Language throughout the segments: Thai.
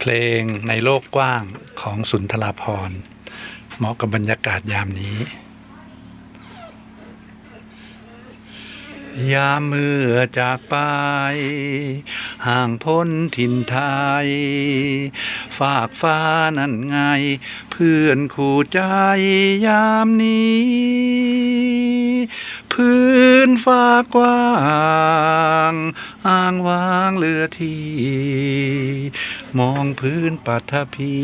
เพลงในโลกกว้างของสุนทราพรเหมาะกับบรรยากาศยามนี้ ยามเมื่อจากไป ห่างพ้นถิ่นไทย ฝากฟ้านั่นไง เพื่อนคู่ใจยามนี้พื้นฟ้ากว้าง อ้างว้างเหลือที่ มองพื้นปัทภี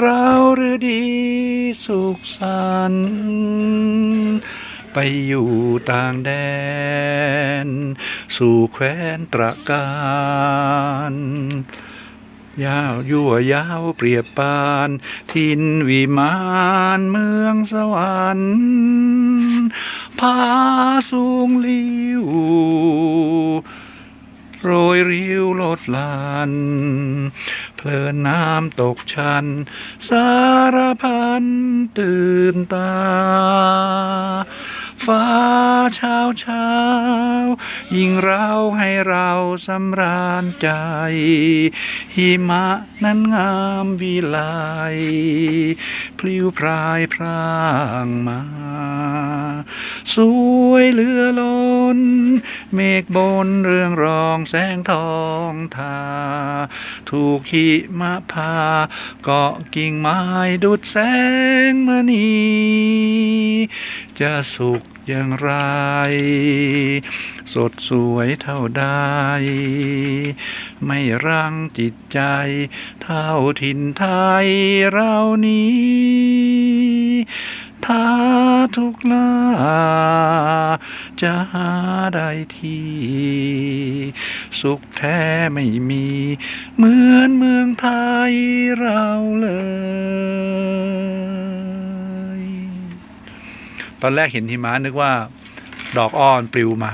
เราหรือดีสุขสันต์ไปอยู่ต่างแดน สู่แคว้นตระการยาวยั่วยาวเปรียบปาน ทินวิมานเมืองสวรรค์ผาสูงลิ้ว โรยริ้วลดลานเพลินน้ำตกชัน สารพันตื่นตา ฟ้าเช้าเช้ายิ่งเราให้เราสำราญใจ หิมะนั้นงามวิไลพลิ้วพรายพรางมา สวยเหลือล้น เมฆบนเรื่องรองแสงทองทา ถูกหิมะพาเกาะกิ่งไม้ดุดแสงมณีจะสุขอย่างไร สดสวยเท่าใด ไม่รังจิตใจ เท่าถิ่นไทยเรานี้ ถ้าทุกลาจะหาได้ที่ สุขแท้ไม่มี เหมือนเมืองไทยเราเลย ตอนแรกเห็นหิมะนึกว่า ดอกอ้อนปลิวมา